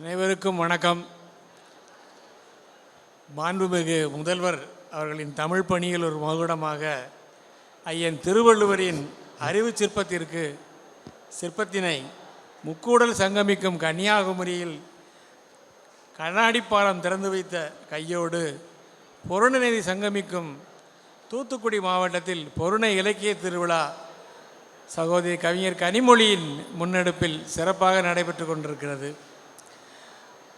அனைவருக்கும் வணக்கம். மாண்புமிகு முதல்வர் அவர்களின் தமிழ் பணியில் ஒரு மகுடமாக ஐயன் திருவள்ளுவரின் அறிவு சிற்பத்திற்கு சிற்பத்தினை முக்கூடல் சங்கமிக்கும் கன்னியாகுமரியில் கண்ணாடி பாலம் திறந்து வைத்த கையோடு பொருணநிதி சங்கமிக்கும் தூத்துக்குடி மாவட்டத்தில் பொருணை இலக்கிய திருவிழா சகோதரி கவிஞர் கனிமொழியின் முன்னெடுப்பில் சிறப்பாக நடைபெற்று கொண்டிருக்கிறது.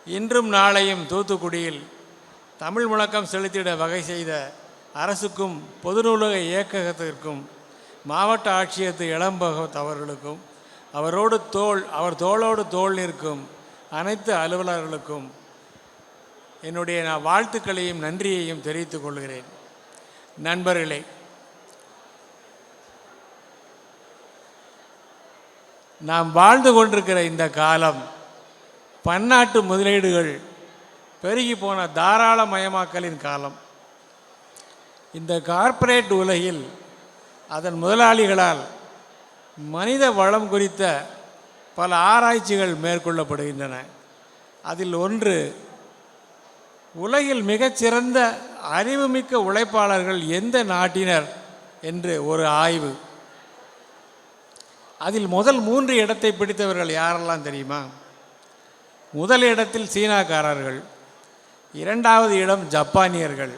இன்றும் நாளையும் தூத்துக்குடியில் தமிழ் முழக்கம் செலுத்திட வகை செய்த அரசுக்கும் பொது நூலக இயக்ககத்திற்கும் மாவட்ட ஆட்சியத்து இளம்பகத் அவர்களுக்கும் அவரோடு தோள் அவர் தோளோடு தோள் நிற்கும் அனைத்து அலுவலர்களுக்கும் என்னுடைய நான் வாழ்த்துக்களையும் நன்றியையும் தெரிவித்துக் கொள்கிறேன். நண்பர்களே நாம் வாழ்ந்து கொண்டிருக்கிற இந்த காலம் பன்னாட்டு முதலீடுகள் பெருகி போன தாராளமயமாக்கலின் காலம். இந்த கார்ப்பரேட் உலகில் அதன் முதலாளிகளால் மனித வளம் குறித்த பல ஆராய்ச்சிகள் மேற்கொள்ளப்படுகின்றன. அதில் ஒன்று உலகில் மிகச்சிறந்த அறிவுமிக்க உழைப்பாளர்கள் எந்த நாட்டினர் என்று ஒரு ஆய்வு. அதில் முதல் மூன்று இடத்தை பிடித்தவர்கள் யாரெல்லாம் தெரியுமா? முதல் இடத்தில் சீனாக்காரர்கள் இரண்டாவது இடம் ஜப்பானியர்கள்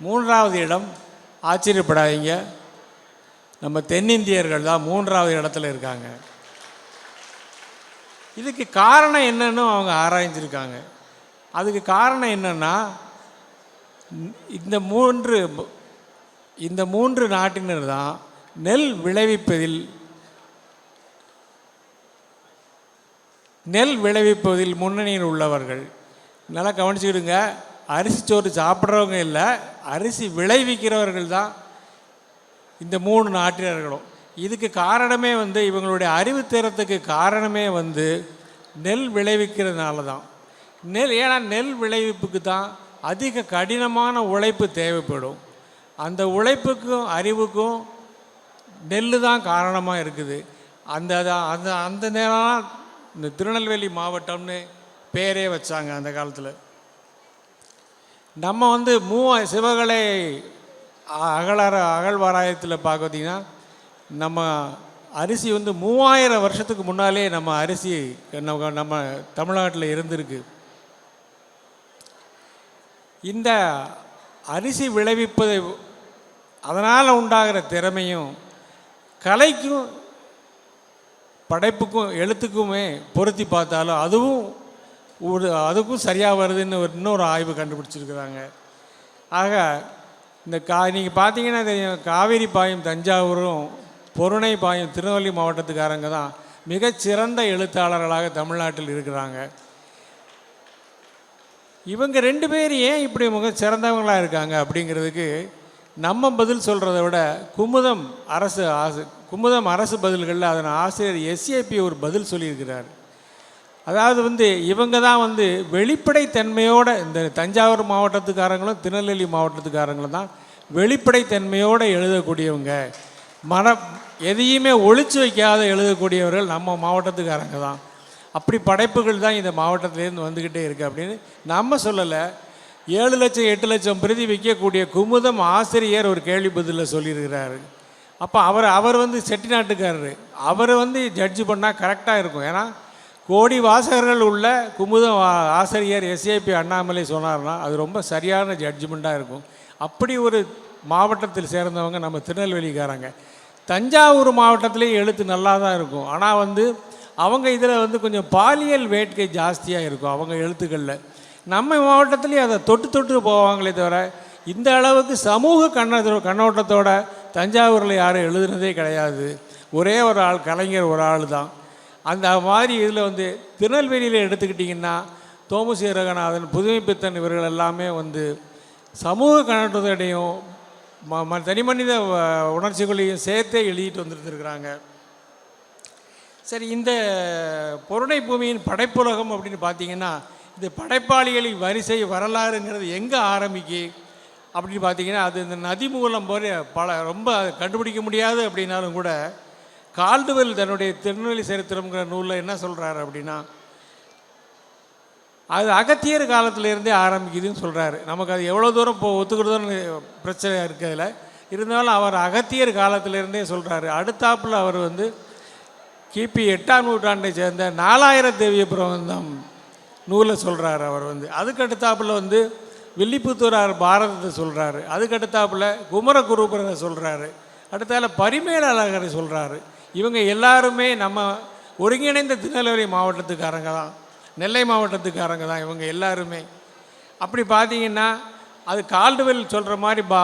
மூன்றாவது இடம் ஆச்சரியப்படாதீங்க. நம்ம தென்னிந்தியர்கள் தான் மூன்றாவது இடத்துல இருக்காங்க. இதுக்கு காரணம் என்னன்னு அவங்க ஆராய்ஞ்சிருக்காங்க. அதுக்கு காரணம் என்னென்னா இந்த மூன்று இந்த மூன்று நாட்டினர் தான் நெல் விளைவிப்பதில் நெல் விளைவிப்பதில் முன்னணியில் உள்ளவர்கள். நல்லா கவனிச்சுக்கிடுங்க. அரிசி சோறு சாப்பிட்றவங்க இல்லை அரிசி விளைவிக்கிறவர்கள் தான் இந்த மூணு நாட்டினர்களும். இதுக்கு காரணமே வந்து இவங்களுடைய அறிவுத்திறத்துக்கு காரணமே வந்து நெல் விளைவிக்கிறதுனால தான். நெல் ஏன்னா நெல் விளைவிப்புக்கு தான் அதிக கடினமான உழைப்பு தேவைப்படும். அந்த உழைப்புக்கும் அறிவுக்கும் நெல் தான் காரணமாக இருக்குது. அந்த அதான் அந்த அந்த நேரம் இந்த திருநெல்வேலி மாவட்டம்னு பேரே வச்சாங்க அந்த காலத்தில். நம்ம வந்து மூவா சிவகலை அ- அகலார அகழ்வாராயத்தில் பார்த்தீங்கன்னா நம்ம அரிசி வந்து மூவாயிரம் வருஷத்துக்கு முன்னாலே நம்ம அரிசி நம்ம நம்ம தமிழ்நாட்டில் இருந்திருக்கு. இந்த அரிசி விளைவிப்பதை அதனால் உண்டாகிற திறமையும் கலைக்கும் படைப்புக்கும் எழுத்துக்குமே பொருத்தி பார்த்தாலும் அதுவும் ஒரு அதுக்கும் சரியாக வருதுன்னு ஒரு இன்னொரு ஆய்வு கண்டுபிடிச்சிருக்கிறாங்க. ஆக இந்த கா நீங்கள் பார்த்தீங்கன்னா தெரியும் காவேரி பாயும் தஞ்சாவூரும் பொருணை பாயும் திருநெல்வேலி மாவட்டத்துக்காரங்க தான் மிகச்சிறந்த எழுத்தாளர்களாக தமிழ்நாட்டில் இருக்கிறாங்க. இவங்க ரெண்டு பேர் ஏன் இப்படி மிக சிறந்தவங்களாக இருக்காங்க அப்படிங்கிறதுக்கு நம்ம பதில் சொல்கிறத விட குமுதம் அரசு ஆசு குமுதம் அரசு பதில்களில் அதன் ஆசிரியர் எஸ்ஏபி ஒரு பதில் சொல்லியிருக்கிறார். அதாவது வந்து இவங்க தான் வந்து வெளிப்படைத்தன்மையோடு இந்த தஞ்சாவூர் மாவட்டத்துக்காரங்களும் திருநெல்வேலி மாவட்டத்துக்காரங்களும் தான் வெளிப்படைத்தன்மையோடு எழுதக்கூடியவங்க. மன எதையுமே ஒழிச்சு வைக்காத எழுதக்கூடியவர்கள் நம்ம மாவட்டத்துக்காரங்க தான். அப்படி படைப்புகள் தான் இந்த மாவட்டத்திலேருந்து வந்துக்கிட்டே இருக்குது அப்படின்னு நம்ம சொல்லலை. ஏழு லட்சம் எட்டு லட்சம் பிரதி விற்கக்கூடிய குமுதம் ஆசிரியர் ஒரு கேள்வி பதிலில் சொல்லியிருக்கிறாரு. அப்போ அவர் அவர் வந்து செட்டிநாட்டுக்காரரு. அவர் வந்து ஜட்ஜு பண்ணால் கரெக்டாக இருக்கும். ஏன்னா கோடி வாசகர்கள் உள்ள குமுதம் ஆசிரியர் எஸ்ஏபி அண்ணாமலை சொன்னார்னா அது ரொம்ப சரியான ஜட்ஜ்மெண்ட்டாக இருக்கும். அப்படி ஒரு மாவட்டத்தில் சேர்ந்தவங்க நம்ம திருநெல்வேலிக்காரங்க. தஞ்சாவூர் மாவட்டத்திலேயே எழுத்து நல்லா தான் இருக்கும். ஆனால் வந்து அவங்க இதில் வந்து கொஞ்சம் பாலியல் வேட்கை ஜாஸ்தியாக இருக்கும் அவங்க எழுத்துக்களில். நம்ம மாவட்டத்துலேயும் அதை தொட்டு தொட்டு போவாங்களே தவிர இந்த அளவுக்கு சமூக கண்ண கண்ணோட்டத்தோட தஞ்சாவூரில் யாரும் எழுதுனதே கிடையாது. ஒரே ஒரு ஆள் கலைஞர் ஒரு ஆள் தான். அந்த மாதிரி இதில் வந்து திருநெல்வேலியில் எடுத்துக்கிட்டிங்கன்னா தோமசி ரகநாதன் புதுமைப்பித்தன் இவர்கள் எல்லாமே வந்து சமூக கண்ணோட்டத்தோடையும் ம ம தனி மனித வ- உணர்ச்சிகளையும் சேர்த்தே எழுதிட்டு வந்துருந்துருக்குறாங்க. சரி இந்த பொருணை பூமியின் படைப்புலகம் அப்படின்னு பார்த்தீங்கன்னா இந்த படைப்பாளிகளின் வரிசை வரலாறுங்கிறது எங்கே ஆரம்பிக்கு? அப்படின்னு பார்த்தீங்கன்னா அது இந்த நதி மூலம் போல பல ரொம்ப கண்டுபிடிக்க முடியாது அப்படின்னாலும் கூட கால்டுவெல் தன்னுடைய திருநெல்வேலி சரித்திரம்ங்கிற நூலில் என்ன சொல்கிறாரு அப்படின்னா அது அகத்தியர் காலத்திலேருந்தே ஆரம்பிக்குதுன்னு சொல்கிறாரு நமக்கு அது எவ்வளோ தூரம் இப்போ ஒத்துக்கிறதுன்னு பிரச்சனை இருக்கிறதுல இருந்தாலும் அவர் அகத்தியர் காலத்திலேருந்தே சொல்கிறாரு அடுத்தாப்புல அவர் வந்து கிபி எட்டாம் நூற்றாண்டை சேர்ந்த நாலாயிர தேவிய பிரபந்தம் நூலை சொல்கிறாரு அவர் வந்து. அதுக்கு அடுத்தாப்புல வந்து வில்லிபுத்தூரார் பாரதத்தை சொல்கிறாரு அதுக்கடுத்தாப்பில் குமரகுருபரனை சொல்கிறாரு அடுத்தால பரிமேலழகரை சொல்கிறாரு இவங்க எல்லாருமே நம்ம ஒருங்கிணைந்த திருநெல்வேலி மாவட்டத்துக்காரங்க தான். நெல்லை மாவட்டத்துக்காரங்க தான் இவங்க எல்லாருமே. அப்படி பார்த்தீங்கன்னா அது கால்டுவெல் சொல்கிற மாதிரி பா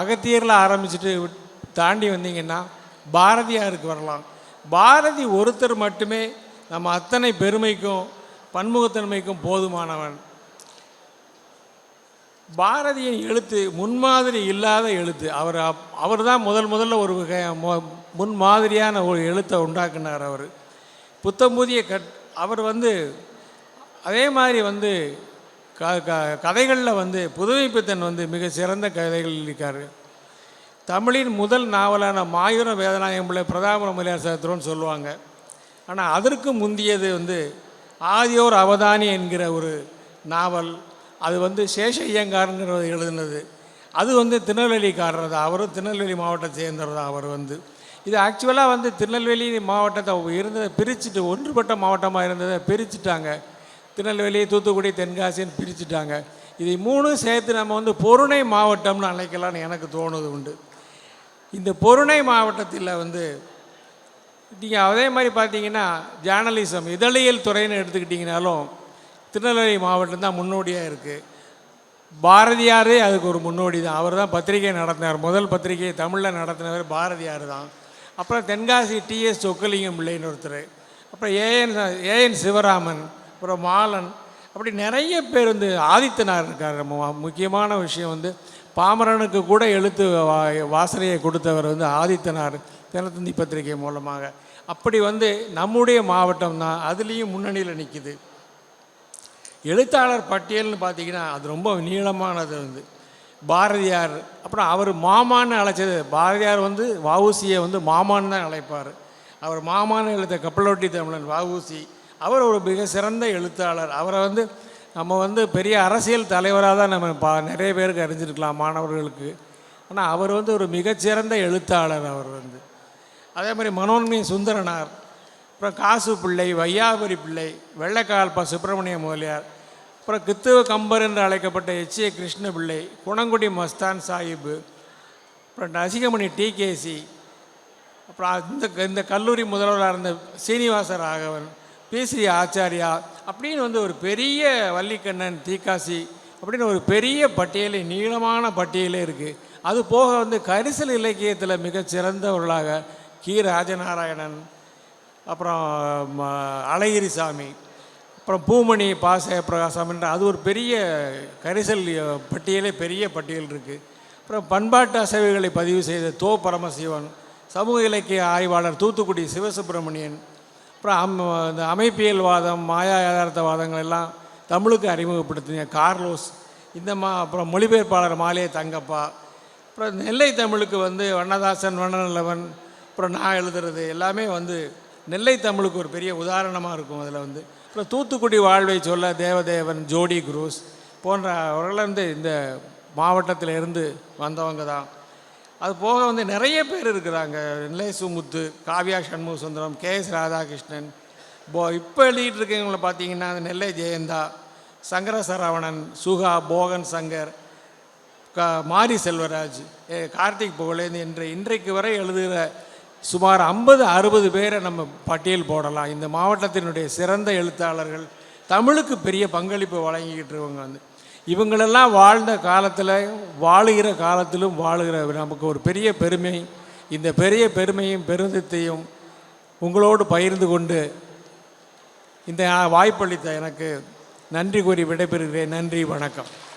அகத்தியரில் ஆரம்பிச்சுட்டு தாண்டி வந்தீங்கன்னா பாரதியாருக்கு வரலாம். பாரதி ஒருத்தர் மட்டுமே நம்ம அத்தனை பெருமைக்கும் பன்முகத்தன்மைக்கும் போதுமானவன். பாரதியின் எழுத்து முன்மாதிரி இல்லாத எழுத்து. அவர் அவர் தான் முதல் முதல்ல ஒரு முன்மாதிரியான ஒரு எழுத்தை உண்டாக்குனார் அவர். புத்தம்புதிய கட் அவர் வந்து அதே மாதிரி வந்து க க கதைகளில் வந்து புதுமைப்பித்தன் வந்து மிக சிறந்த கதைகள் இருக்கார். தமிழின் முதல் நாவலான மாயூர வேதநாயகம் பிள்ளை பிரதாபர மலையார் சரித்திரம்னு சொல்லுவாங்க. ஆனால் அதற்கு முந்தியது வந்து ஆதியோர் அவதானி என்கிற ஒரு நாவல் அது வந்து சேஷ ஐயங்காருங்கிறவர் எழுதினது. அது வந்து திருநெல்வேலிக்காரர் தான் அவரும் திருநெல்வேலி மாவட்டத்தை சேர்ந்தவர் தான் அவர் வந்து. இது ஆக்சுவலாக வந்து திருநெல்வேலி மாவட்டத்தை இருந்ததை பிரிச்சுட்டு ஒன்றுபட்ட மாவட்டமாக இருந்ததை பிரிச்சுட்டாங்க. திருநெல்வேலி தூத்துக்குடி தென்காசின்னு பிரிச்சுட்டாங்க. இதை மூணும் சேர்த்து நம்ம வந்து பொருணை மாவட்டம்னு அழைக்கலாம்னு எனக்கு தோணுது உண்டு. இந்த பொருணை மாவட்டத்தில் வந்து நீங்கள் அதே மாதிரி பார்த்தீங்கன்னா ஜேர்னலிசம் இதழியல் துறைன்னு எடுத்துக்கிட்டிங்கனாலும் திருநெல்வேலி மாவட்டம் தான் முன்னோடியாக இருக்குது பாரதியாரே அதுக்கு ஒரு முன்னோடி தான். அவர் தான் பத்திரிகை நடத்தினார். முதல் பத்திரிகையை தமிழில் நடத்தினவர் பாரதியார் தான். அப்புறம் தென்காசி டிஎஸ் சொக்கலிங்கம் பிள்ளைன்னு ஒருத்தர். அப்புறம் ஏஎன் ஏஎன் சிவராமன் அப்புறம் மாலன். அப்படி நிறைய பேர் வந்து ஆதித்தனார் இருக்கார். முக்கியமான விஷயம் வந்து பாமரனுக்கு கூட எழுத்து வா- வாசனையை கொடுத்தவர் வந்து ஆதித்தனார் தினத்தந்தி பத்திரிகை மூலமாக. அப்படி வந்து நம்முடைய மாவட்டம் தான். அதுலேயும் முன்னணியில் நிற்கிது எழுத்தாளர் பட்டியல்னு பார்த்தீங்கன்னா அது ரொம்ப நீளமானது வந்து. பாரதியார் அப்புறம் அவர் மாமான்னு அழைச்சது. பாரதியார் வந்து வவுசியை வந்து மாமான்னு தான் அழைப்பார். அவர் மாமான்னு எழுத்த கப்பலொட்டி தமிழன் வவுசி அவர் ஒரு மிக சிறந்த எழுத்தாளர். அவரை வந்து நம்ம வந்து பெரிய அரசியல் தலைவராக தான் நம்ம பா நிறைய பேருக்கு அறிஞ்சிருக்கலாம் மாணவர்களுக்கு. ஆனால் அவர் வந்து ஒரு மிகச்சிறந்த எழுத்தாளர் அவர் வந்து. அதே மாதிரி மனோன்மை சுந்தரனார். அப்புறம் காசு பிள்ளை வையாபுரி பிள்ளை வெள்ளக்கால்பா சுப்பிரமணிய முதலியார் அப்புறம் கித்துவ கம்பர் என்று அழைக்கப்பட்ட எச் ஏ கிருஷ்ண பிள்ளை குணங்குடி மஸ்தான் சாஹிப் அப்புறம் நசிகமணி டிகேசி அப்புறம் இந்த இந்த கல்லூரி முதல்வராக இருந்த சீனிவாச ராகவன் பிசி ஆச்சாரியா அப்படின்னு வந்து ஒரு பெரிய வள்ளிக்கண்ணன் தீக்காசி அப்படின்னு ஒரு பெரிய பட்டியலை நீளமான பட்டியலே இருக்குது அது போக வந்து கரிசல் இலக்கியத்தில் மிகச் சிறந்தவர்களாக கி. ராஜநாராயணன் அப்புறம் அழகிரி சாமி அப்புறம் பூமணி பாச பிரகாசம்ன்ற அது ஒரு பெரிய கரிசல் பட்டியலே பெரிய பட்டியல் இருக்குது அப்புறம் பண்பாட்டு அசைவுகளை பதிவு செய்த தோ பரமசிவன் சமூக இலக்கிய ஆய்வாளர் தூத்துக்குடி சிவசுப்பிரமணியன் அப்புறம் அம் இந்த அமைப்பியல்வாதம் மாயா யதார்த்தவாதங்கள் எல்லாம் தமிழுக்கு அறிமுகப்படுத்தின கார்லோஸ் இந்த மா அப்புறம் மொழிபெயர்ப்பாளர் மாலைய தங்கப்பா அப்புறம் நெல்லை தமிழுக்கு வந்து வண்ணதாசன் வண்ணநல்லவன் அப்புறம் நான் எழுதுறது எல்லாமே வந்து நெல்லை தமிழுக்கு ஒரு பெரிய உதாரணமாக இருக்கும் அதில் வந்து. அப்புறம் தூத்துக்குடி வாழ்வை சொல்ல தேவதேவன் ஜோடி குரூஸ் போன்ற அவர்கள் வந்து இந்த மாவட்டத்தில் இருந்து வந்தவங்க தான். அது போக வந்து நிறைய பேர் இருக்கிறாங்க. Nellai Sumuthu Kavya Shanmuga Sundaram K S Radhakrishnan. போ இப்போ எழுதிட்டு இருக்கவங்கள பார்த்தீங்கன்னா நெல்லை ஜெயந்தா சங்கர சரவணன் சுகா போகன் சங்கர் க மாரி செல்வராஜ் ஏ, கார்த்திக் புகழேந்து என்று இன்றைக்கு வரை எழுதுகிற சுமார் ஐம்பது அறுபது பேரை நம்ம பட்டியல் போடலாம். இந்த மாவட்டத்தினுடைய சிறந்த எழுத்தாளர்கள் தமிழுக்கு பெரிய பங்களிப்பு வழங்கிக்கிட்டு இருக்கவங்க வந்து. இவங்களெல்லாம் வாழ்ந்த காலத்தில் வாழுகிற காலத்திலும் வாழுகிற நமக்கு ஒரு பெரிய பெருமை. இந்த பெரிய பெருமையும் பெருந்தத்தையும் உங்களோடு பகிர்ந்து கொண்டு இந்த வாய்ப்பளித்த எனக்கு நன்றி கூறி விடைபெறுகிறேன். நன்றி வணக்கம்.